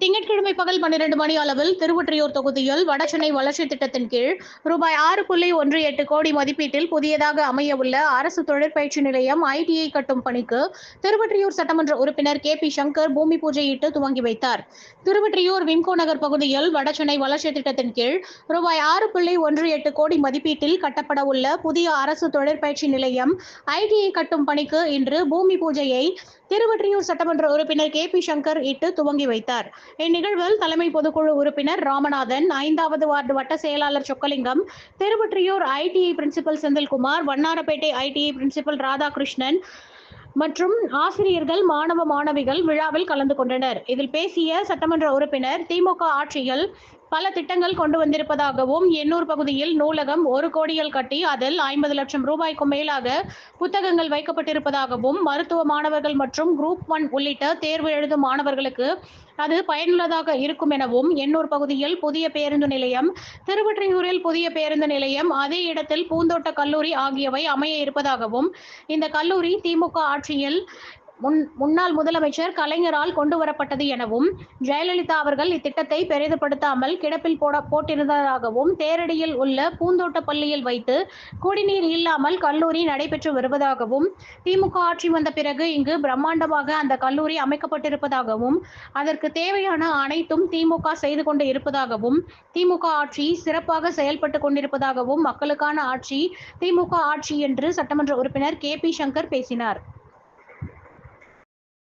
திங்கட்கிழமை பகல் பன்னிரண்டு மணி அளவில் திருவொற்றியூர் தொகுதியில் வடசென்னை வளர்ச்சி திட்டத்தின் கீழ் ரூபாய் ஆறு புள்ளி ஒன்று எட்டு கோடி மதிப்பீட்டில் புதியதாக அமையவுள்ள அரசு தொழிற்பயிற்சி நிலையம் ஐடிஐ கட்டும் பணிக்கு திருவொற்றியூர் சட்டமன்ற உறுப்பினர் கே பி சங்கர் பூமி பூஜையிட்டு துவங்கி வைத்தார். திருவொற்றியூர் விம்கோ நகர் பகுதியில் வடசென்னை வளர்ச்சி திட்டத்தின் கீழ் ரூபாய் ஆறு புள்ளி ஒன்று எட்டு கோடி மதிப்பீட்டில் கட்டப்பட உள்ள புதிய அரசு தொழிற்பயிற்சி நிலையம் ஐடிஐ கட்டும் பணிக்கு இன்று பூமி பூஜையை திருவொற்றியூர் சட்டமன்ற உறுப்பினர் கே பி சங்கர் இட்டு துவங்கி வைத்தார். இந்நிகழ்வில் தலைமை பொதுக்குழு உறுப்பினர் ராமநாதன் ஐந்தாவது வார்டு வட்ட செயலாளர் Chokkalingam Thiruvottiyur ITI principal Senthilkumar Vannarapettai ITI principal Radhakrishnan மற்றும் ஆசிரியர்கள் மாணவ மாணவிகள் விழாவில் கலந்து கொண்டனர். இதில் பேசிய சட்டமன்ற உறுப்பினர் திமுக ஆட்சியில் பல திட்டங்கள் கொண்டு வந்திருப்பதாகவும் எண்ணூர் பகுதியில் நூலகம் ஒரு கோடியில் கட்டி அதில் ஐம்பது லட்சம் ரூபாய்க்கும் மேலாக புத்தகங்கள் வைக்கப்பட்டிருப்பதாகவும் மருத்துவ மாணவர்கள் மற்றும் குரூப் ஒன் உள்ளிட்ட தேர்வு எழுதும் மாணவர்களுக்கு அது பயனுள்ளதாக இருக்கும் எனவும் எண்ணூர் பகுதியில் புதிய பேருந்து நிலையம் திருவற்றியூரில் புதிய பேருந்து நிலையம் அதே இடத்தில் பூந்தோட்ட கல்லூரி ஆகியவை அமைய இருப்பதாகவும் இந்த கல்லூரி திமுக ஆட்சியில் முன் முன்னாள் முதலமைச்சர் கலைஞரால் கொண்டு வரப்பட்டது எனவும் ஜெயலலிதா அவர்கள் இத்திட்டத்தை பெரிதுபடுத்தாமல் கிடப்பில் போட போட்டிருந்ததாகவும் தேரடியில் உள்ள பூந்தோட்ட பள்ளியில் வைத்து குடிநீர் இல்லாமல் கல்லூரி நடைபெற்று வருவதாகவும் திமுக ஆட்சி வந்த பிறகு இங்கு பிரம்மாண்டமாக அந்த கல்லூரி அமைக்கப்பட்டிருப்பதாகவும் அதற்கு தேவையான அனைத்தும் திமுக செய்து கொண்டு இருப்பதாகவும் திமுக ஆட்சி சிறப்பாக செயல்பட்டு கொண்டிருப்பதாகவும் மக்களுக்கான ஆட்சி திமுக ஆட்சி என்று சட்டமன்ற உறுப்பினர் கே பி சங்கர் பேசினார்.